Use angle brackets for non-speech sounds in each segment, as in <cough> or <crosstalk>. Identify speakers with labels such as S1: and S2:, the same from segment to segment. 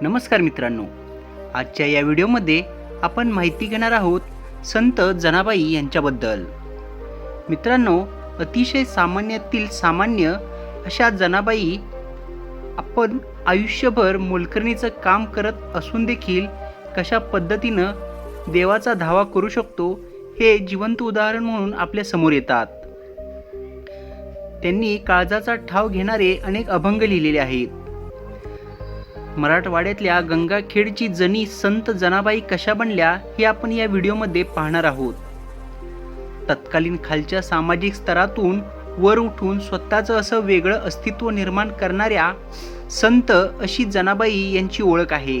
S1: नमस्कार मित्रांनो. आजच्या या व्हिडिओमध्ये आपण माहिती घेणार आहोत संत जनाबाई यांच्याबद्दल. मित्रांनो अतिशय सामान्यातील सामान्य अशा जनाबाई आपण आयुष्यभर मोलकरणीचं काम करत असून देखील कशा पद्धतीनं देवाचा धावा करू शकतो हे जिवंत उदाहरण म्हणून आपल्यासमोर येतात. त्यांनी काळजाचा ठाव घेणारे अनेक अभंग लिहिलेले आहेत. मराठवाड्यातल्या गंगाखेडची जनी संत जनाबाई कशा बनल्या हे आपण या व्हिडिओमध्ये पाहणार आहोत. तत्कालीन खालच्या सामाजिक स्तरातून वर उठून स्वतःचं असं वेगळं अस्तित्व निर्माण करणाऱ्या संत अशी जनाबाई यांची ओळख आहे.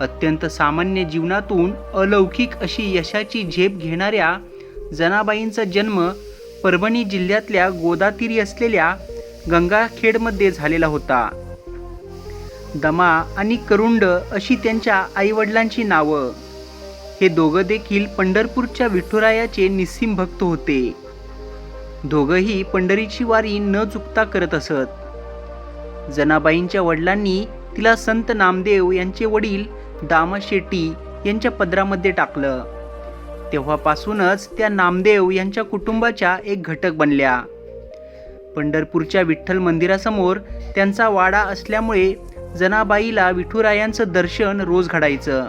S1: अत्यंत सामान्य जीवनातून अलौकिक अशी यशाची झेप घेणाऱ्या जनाबाईंचा जन्म परभणी जिल्ह्यातल्या गोदातीरी असलेल्या गंगाखेडमध्ये झालेला होता. दमा आणि करुंड अशी त्यांच्या आईवडिलांची नावं. हे दोघं देखील पंढरपूरच्या विठुरायाचे निस्सीम भक्त होते. दोघंही पंढरीची वारी न चुकता करत असत. जनाबाईंच्या वडिलांनी तिला संत नामदेव यांचे वडील दामा शेट्टी यांच्या पदरामध्ये टाकलं. तेव्हापासूनच त्या नामदेव यांच्या कुटुंबाच्या एक घटक बनल्या. पंढरपूरच्या विठ्ठल मंदिरासमोर त्यांचा वाडा असल्यामुळे जनाबाईला विठुरायांचं दर्शन रोज घडायचं.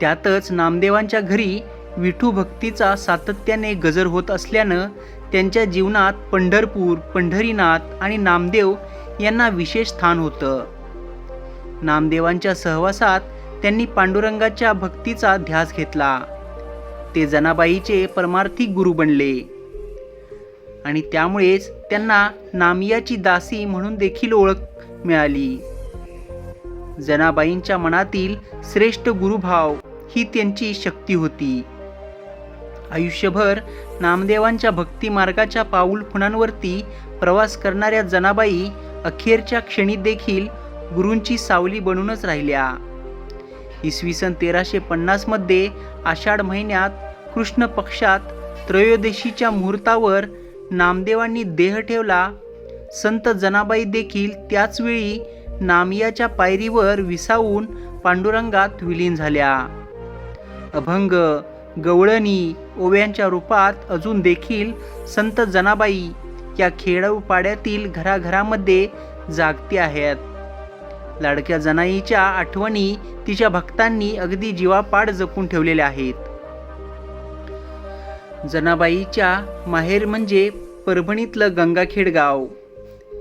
S1: त्यातच नामदेवांच्या घरी विठू भक्तीचा सातत्याने गजर होत असल्यानं त्यांच्या जीवनात पंढरपूर पंढरीनाथ आणि नामदेव यांना विशेष स्थान होतं. नामदेवांच्या सहवासात त्यांनी पांडुरंगाच्या भक्तीचा ध्यास घेतला. ते जनाबाईचे परमार्थिक गुरु बनले. आणि त्यामुळेच त्यांना नामियाची दासी म्हणून देखील ओळख मिळाली. जनाबाईंच्या मनातील श्रेष्ठ गुरुभाव ही त्यांची शक्ती होती. आयुष्यभर नामदेवांच्या भक्ती मार्गाच्या पाऊल खुणांवरती प्रवास करणाऱ्या जनाबाई अखेरच्या क्षणी देखील गुरूंची सावली बनूनच राहिल्या. इसवी सन तेराशे पन्नासमध्ये आषाढ महिन्यात कृष्ण पक्षात त्रयोदशीच्या मुहूर्तावर नामदेवांनी देह ठेवला संत जनाबाई देखील त्याचवेळी नामियाच्या पायरीवर विसावून पांडुरंगात विलीन झाल्या. अभंग गवळणी ओव्यांच्या रूपात अजून देखील संत जनाबाई या खेडपाड्यातील घराघरामध्ये जागती आहेत. लाडक्या जनाईच्या आठवणी तिच्या भक्तांनी अगदी जीवापाड जपून ठेवलेल्या आहेत. जनाबाईच्या माहेर म्हणजे परभणीतलं गंगाखेड गाव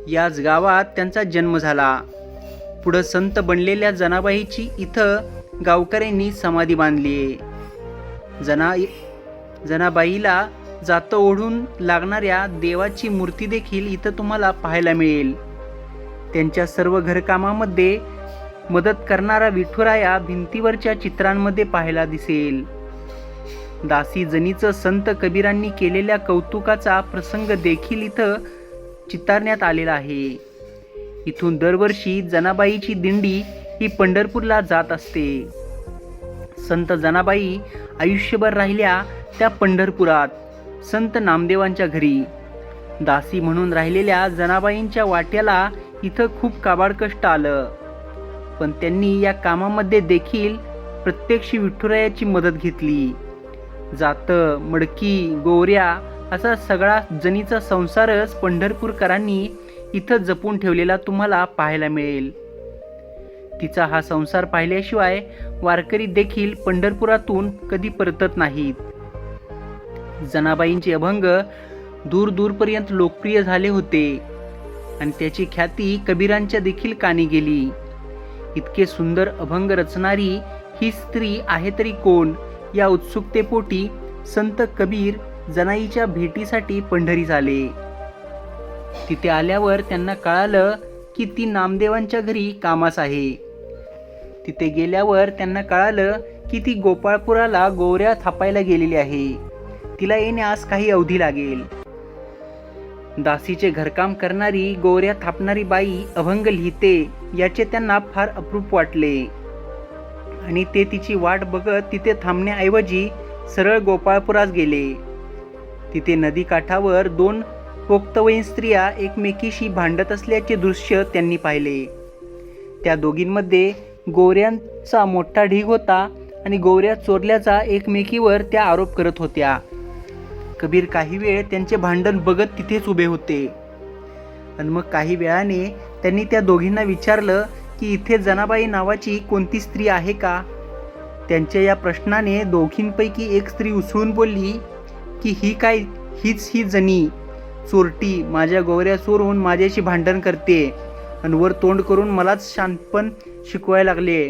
S1: याच गावात त्यांचा जन्म झाला. पुढं संत बनलेल्या जनाबाईची इथं गावकऱ्यांनी समाधी बांधली. आहे जना जनाबाईला जातं ओढून लागणाऱ्या देवाची मूर्ती देखील इथं तुम्हाला पाहायला मिळेल. त्यांच्या सर्व घरकामामध्ये मदत करणारा विठुराया भिंतीवरच्या चित्रांमध्ये पाहायला दिसेल. दासी जनीचं संत कबीरांनी केलेल्या कौतुकाचा प्रसंग देखील इथं चितारण्यात आलेला आहे. इथून दरवर्षी जनाबाईची दिंडी ही पंढरपूरला जात असते. संत जनाबाई आयुष्यभर राहिल्या त्या पंढरपुरात संत नामदेवांच्या घरी. दासी म्हणून राहिलेल्या जनाबाईंच्या वाट्याला इथं खूप काबाड कष्ट आलं. पण त्यांनी या कामामध्ये देखील प्रत्यक्ष विठुरायाची मदत घेतली. जातं मडकी गोऱ्या असा सगळा जणीचा संसारच पंढरपूरकरांनी इथं जपून ठेवलेला तुम्हाला पाहायला मिळेल. तिचा हा संसार पाहिल्याशिवाय वारकरी देखील पंढरपुरातून कधी परतत नाहीत. जनाबाईंचे अभंग दूर दूरपर्यंत लोकप्रिय झाले होते आणि त्याची ख्याती कबीरांच्या देखील कानी गेली. इतके सुंदर अभंग रचणारी ही स्त्री आहे तरी कोण या उत्सुकतेपोटी संत कबीर जनाईच्या भेटीसाठी पंढरीस आले. तिथे आल्यावर त्यांना कळालं की ती नामदेवांच्या घरी कामास आहे. तिथे गेल्यावर त्यांना कळालं की ती गोपाळपुराला गोवऱ्या थापायला गेलेली आहे. तिला येण्यास काही अवधी लागेल. दासीचे घरकाम करणारी गोवऱ्या थापणारी बाई अभंग लिहिते याचे त्यांना फार अप्रूप वाटले. आणि ते तिची वाट बघत तिथे थांबण्याऐवजी सरळ गोपाळपुरास गेले. तिथे नदीकाठावर दोन पोक्तवयीन स्त्रिया एकमेकीशी भांडत असल्याचे दृश्य त्यांनी पाहिले. त्या दोघींमध्ये गोऱ्यांचा मोठा ढीग होता आणि गोऱ्या चोरल्याचा एकमेकीवर त्या आरोप करत होत्या. कबीर काही वेळ त्यांचे भांडण बघत तिथेच उभे होते. आणि मग काही वेळाने त्यांनी त्या दोघींना विचारलं की इथे जनाबाई नावाची कोणती स्त्री आहे का? त्यांच्या या प्रश्नाने दोघींपैकी एक स्त्री उसळून बोलली की ही काय हीच ही जणी चोरटी माझ्या गोवऱ्या चोर होऊन माझ्याशी भांडण करते आणि वर तोंड करून मलाच शांतपण शिकवायला लागले.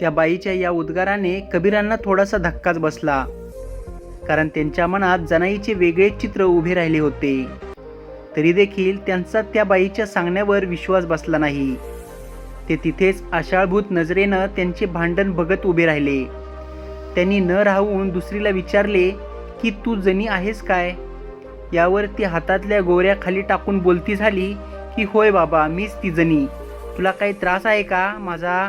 S1: त्या बाईच्या या उद्गाराने कबीरांना थोडासा धक्काच बसला कारण त्यांच्या मनात जनाईचे वेगळे चित्र उभे राहिले होते. तरी देखील त्यांचा त्या बाईच्या सांगण्यावर विश्वास बसला नाही. ते तिथेच आशाळभूत नजरेनं त्यांचे भांडण बघत उभे राहिले. त्यांनी न राहून दुसरीला विचारले की तू जणी आहेस काय? यावर ती हातातल्या गोऱ्या खाली टाकून बोलती झाली की होय बाबा मीच ती जणी. तुला काही त्रास आहे का माझा?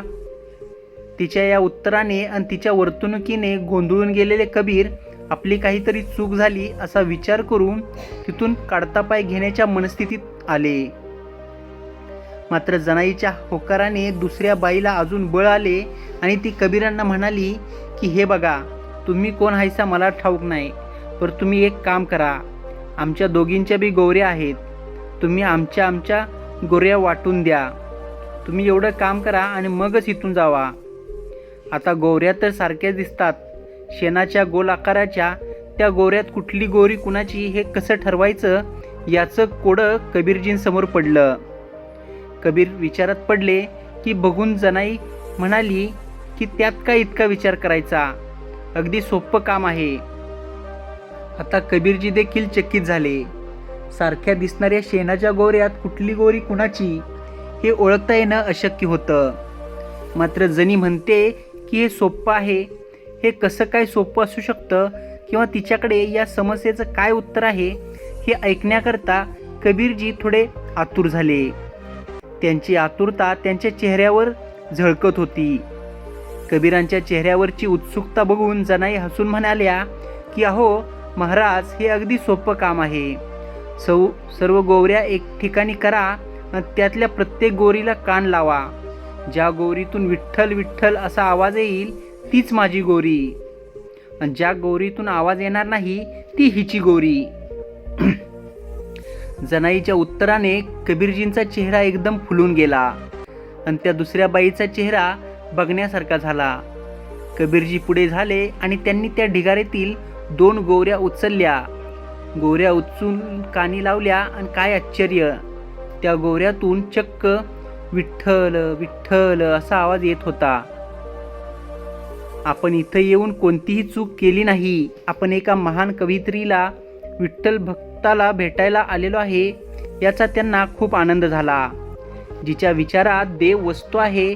S1: तिच्या या उत्तराने आणि तिच्या वर्तणुकीने गोंधळून गेलेले कबीर आपली काहीतरी चूक झाली असा विचार करून तिथून काढता पाय घेण्याच्या मनस्थितीत आले. मात्र जनाईच्या होकाराने दुसऱ्या बाईला अजून बळ आले आणि ती कबीरांना म्हणाली की हे बघा तुम्ही कोण हायसा मला ठाऊक नाही पर तुम्ही एक काम करा. आमच्या दोघींच्या बी गोऱ्या आहेत. तुम्ही आमच्या आमच्या गोऱ्या वाटून द्या. तुम्ही एवढं काम करा आणि मगच इथून जावा. आता गोऱ्या तर सारख्याच दिसतात. शेणाच्या गोल आकाराच्या त्या गोऱ्यात कुठली गोरी कुणाची हे कसं ठरवायचं याचं कोडं कबीरजींसमोर पडलं. कबीर विचारात पडले की बघून जनाई म्हणाली की त्यात काय इतका विचार करायचा? अगदी सोपं काम आहे. आता कबीरजी देखील चकित झाले. सारख्या दिसणाऱ्या शेणाच्या गोऱ्यात कुठली गोरी कुणाची हे ओळखता येणं अशक्य होतं. मात्र जणी म्हणते की हे सोपं आहे. हे कसं काय सोपं असू शकतं? किंवा तिच्याकडे या समस्येचं काय उत्तर आहे? हे ऐकण्याकरता कबीरजी थोडे आतुर झाले. त्यांची आतुरता त्यांच्या चेहऱ्यावर झळकत होती. कबीरांच्या चेहऱ्यावरची उत्सुकता बघून जनाई हसून म्हणाल्या की अहो महाराज हे अगदी सोपं काम आहे. सौ सर्व गोवऱ्या एक ठिकाणी करा आणि त्यातल्या प्रत्येक गोरीला कान लावा. ज्या गोरीतून विठ्ठल विठ्ठल असा आवाज येईल तीच माझी गोरी. आणि ज्या गोरीतून आवाज येणार नाही ती हिची गोरी. <clears throat> जनाईच्या उत्तराने कबीरजींचा चेहरा एकदम फुलून गेला आणि त्या दुसऱ्या बाईचा चेहरा बघण्यासारखा झाला. कबीरजी पुढे झाले आणि त्यांनी त्या ढिगाऱ्यातील दोन गोऱ्या उचलल्या. गोऱ्या उचून कानी लावल्या आणि काय आश्चर्य त्या गोऱ्यातून चक्क विठ्ठल विठ्ठल असा आवाज येत होता. आपण इथं येऊन कोणतीही चूक केली नाही. आपण एका महान कवित्रीला विठ्ठल भक्ताला भेटायला आलेलो आहे याचा त्यांना खूप आनंद झाला. जिच्या विचारात देव वस्तू आहे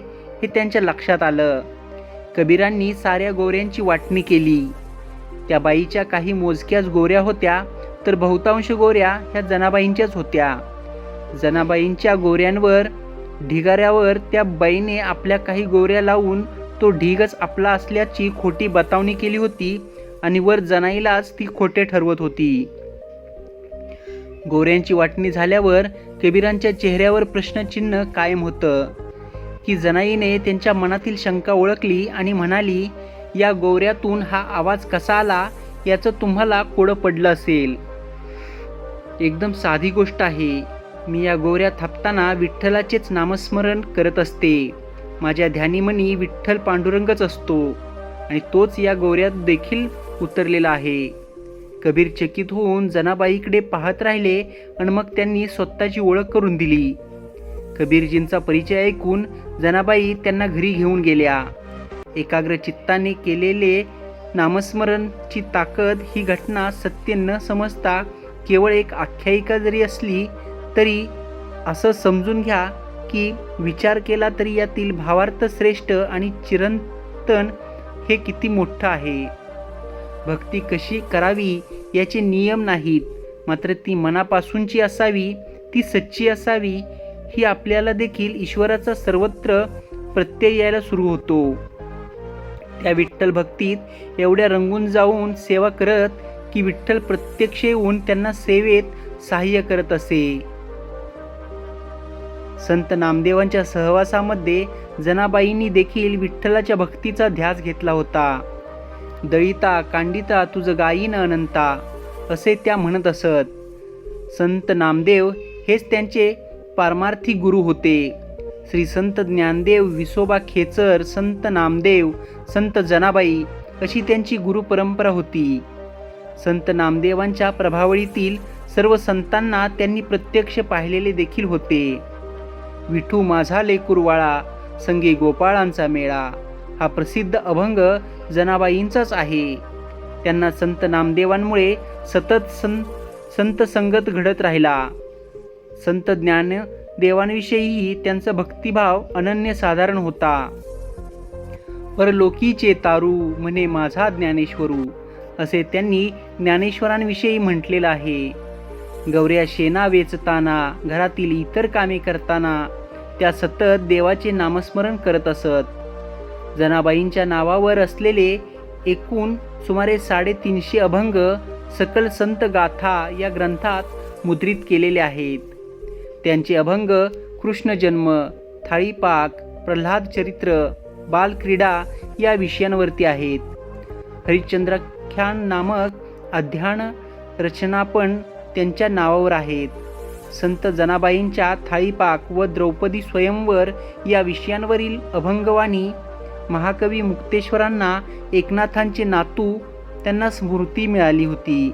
S1: हे त्यांच्या लक्षात आलं. कबीरांनी साऱ्या गोऱ्यांची वाटणी केली. त्या बाईच्या काही मोजक्याच गोऱ्या होत्या तर बहुतांश गोऱ्या ह्या जनाबाईंच्याच होत्या. जनाबाईंच्या गोऱ्यांवर ढिगाऱ्यावर त्या बाईने आपल्या काही गोऱ्या लावून तो ढीगच आपला असल्याची खोटी बतावणी केली होती आणि वर जनाईलाच ती खोटे ठरवत होती. गोऱ्यांची वाटणी झाल्यावर कबीरांच्या चेहऱ्यावर प्रश्नचिन्ह कायम होतं. की जनाईने त्यांच्या मनातील शंका ओळखली आणि म्हणाली या गोऱ्यातून हा आवाज कसा आला याचं तुम्हाला कोडं पडलं असेल. एकदम साधी गोष्ट आहे. मी या गोऱ्या थापताना विठ्ठलाचेच नामस्मरण करत असते. माझ्या ध्यानीमनी विठ्ठल पांडुरंगच असतो आणि तोच या गोऱ्यात देखील उतरलेला आहे. कबीर चकित होऊन जनाबाईकडे पाहत राहिले आणि मग त्यांनी स्वतःची ओळख करून दिली. कबीरजींचा परिचय ऐकून जनाबाई त्यांना घरी घेऊन गेल्या. एकाग्र चित्ताने केलेले नामस्मरणची ताकद ही घटना सत्य न समजता केवळ एक आख्यायिका जरी असली तरी असं समजून घ्या की विचार केला तरी यातील भावार्थ श्रेष्ठ आणि चिरंतन हे किती मोठं आहे. भक्ती कशी करावी याचे नियम नाहीत. मात्र ती मनापासूनची असावी ती सच्ची असावी ही आपल्याला देखील ईश्वराचा सर्वत्र प्रत्यय यायला सुरू होतो. त्या विठ्ठल भक्तीत एवढ्या रंगून जाऊन सेवा करत की विठ्ठल प्रत्यक्ष येऊन त्यांना सेवेत सहाय्य करत असे. संत नामदेवांच्या सहवासामध्ये जनाबाईंनी देखील विठ्ठलाच्या भक्तीचा ध्यास घेतला होता. दळिता कांडिता तुझं गायीन अनंता असे त्या म्हणत असत. संत नामदेव हेच त्यांचे पारमार्थी गुरु होते. श्री संत ज्ञानदेव विसोबा खेचर संत नामदेव संत जनाबाई अशी त्यांची गुरु परंपरा होती. संत नामदेवांच्या प्रभावळीतील सर्व संतांना त्यांनी प्रत्यक्ष पाहिलेले देखील होते. विठू माझा लेकुरवाळा संगी गोपाळांचा मेळा हा प्रसिद्ध अभंग जनाबाईंचाच आहे. त्यांना संत नामदेवांमुळे सतत सं संत संगत घडत राहिला. संत ज्ञान देवांविषयीही त्यांचा भक्तिभाव अनन्यसाधारण होता. परलोकीचे तारू म्हणे माझा ज्ञानेश्वरू असे त्यांनी ज्ञानेश्वरांविषयी म्हटलेलं आहे. गौऱ्या शेणा वेचताना घरातील इतर कामे करताना त्या सतत देवाचे नामस्मरण करत असत. जनाबाईंच्या नावावर असलेले एकूण सुमारे साडेतीनशे अभंग सकल संत गाथा या ग्रंथात मुद्रित केलेले आहेत. त्यांचे अभंग कृष्णजन्म थाळीपाक प्रल्हाद चरित्र बालक्रीडा या विषयांवरती आहेत. हरिश्चंद्राख्यान नामक अध्यान रचना पण त्यांच्या नावावर आहेत. संत जनाबाईंच्या थाळीपाक व द्रौपदी स्वयंवर या विषयांवरील अभंगवाणी महाकवी मुक्तेश्वरांना एकनाथांचे नातू त्यांना स्मृती मिळाली होती.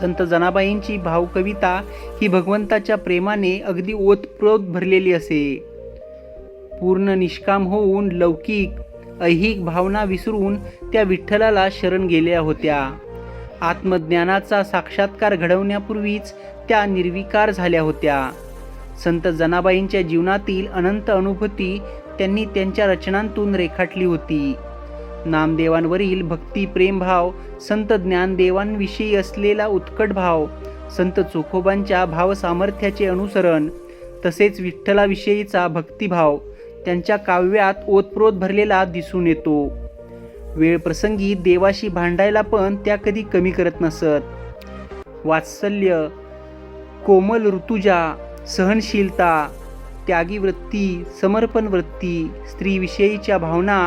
S1: संत जनाबाईंची भावकविता ही भगवंताच्या प्रेमाने अगदी ओतप्रोत भरलेली असे. पूर्ण निष्काम होऊन लौकिक ऐहिक भावना विसरून त्या विठ्ठलाला शरण गेल्या होत्या. आत्मज्ञानाचा साक्षात्कार घडवण्यापूर्वीच त्या निर्विकार झाल्या होत्या. संत जनाबाईंच्या जीवनातील अनंत अनुभूती त्यांनी त्यांच्या रचनांतून रेखाटली होती. नामदेवांवरील भक्ती प्रेमभाव संत ज्ञानदेवांविषयी असलेला उत्कट भाव संत चोखोबांच्या भावसामर्थ्याचे अनुसरण तसेच विठ्ठलाविषयीचा भक्तिभाव त्यांच्या काव्यात ओतप्रोत भरलेला दिसून येतो. वेळ प्रसंगी देवाशी भांडायला पण त्या कधी कमी करत नसत. वात्सल्य कोमल ऋतुजा सहनशीलता त्यागी वृत्ती समर्पण वृत्ती स्त्रीविषयीच्या भावना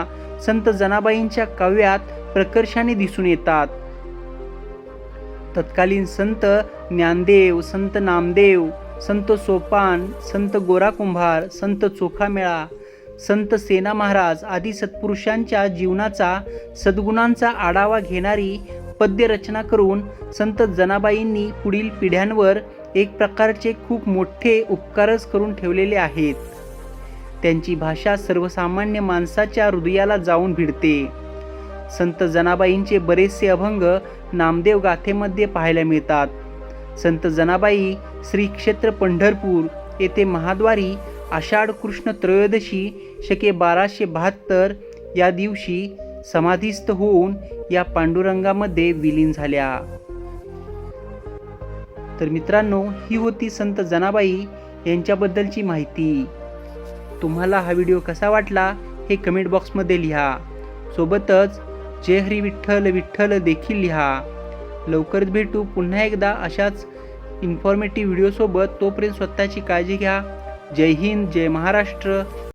S1: संत जनाबाईंच्या काव्यात प्रकर्षाने दिसून येतात. तत्कालीन संत ज्ञानदेव संत नामदेव संत सोपान संत गोरा कुंभार संत चोखामेळा संत सेना महाराज आदी सत्पुरुषांच्या जीवनाचा सद्गुणांचा आढावा घेणारी पद्यरचना करून संत जनाबाईंनी पुढील पिढ्यांवर एक प्रकारचे खूप मोठे उपकारच करून ठेवलेले आहेत. त्यांची भाषा सर्वसामान्य माणसाच्या हृदयाला जाऊन भिडते. संत जनाबाईंचे बरेचसे अभंग नामदेव गाथेमध्ये पाहायला मिळतात. संत जनाबाई श्री क्षेत्र पंढरपूर येथे महाद्वारी आषाढ कृष्ण त्रयोदशी शके बाराशे बहात्तर या दिवशी समाधीस्थ होऊन या पांडुरंगामध्ये विलीन झाल्या. तर मित्रांनो ही होती संत जनाबाई यांच्याबद्दलची माहिती. तुम्हाला हा व्हिडिओ कसा वाटला हे कमेंट बॉक्समध्ये लिहा. सोबतच जय हरी विठ्ठल विठ्ठल देखील लिहा. लवकरच भेटू पुन्हा एकदा अशाच इन्फॉर्मेटिव्ह व्हिडिओसोबत तोपर्यंत स्वतःची काळजी घ्या. जय हिंद जय महाराष्ट्र.